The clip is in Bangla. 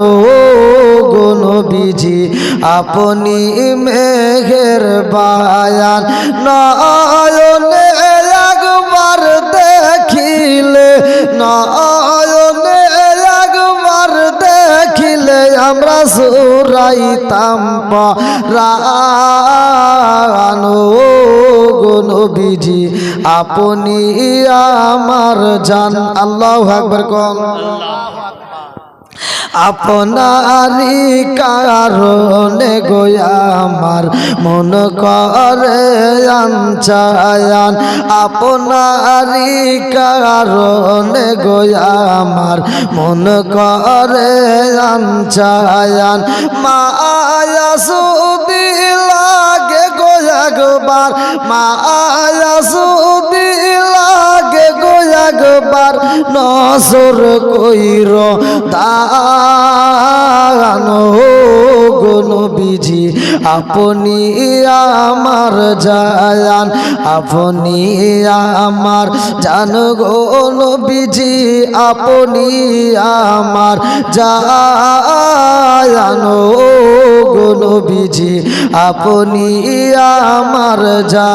ও আপনি মেঘের বায়ান নয়নে একবার দেখিলে, নয়নে একবার দেখিলে আমরা সুরাইতাম রানো গুণবিজি আপনি আমার জান। আল্লাহ একবার কম আপনারি কারণে গোয়া আমার মন করে আনচায়ান আপনারি কারণে গোয়া আমার মন করে আনচায়ান মায়া সুদি লাগে গোয়া গোবার মায়া সুদি নসর কইর দানো। গুণবিজি আপনি আমার জায়ান, আপনি আমার জান গুণবিজি আপনি আমার জায়ানো। গুণবিজি আপনি আমার যা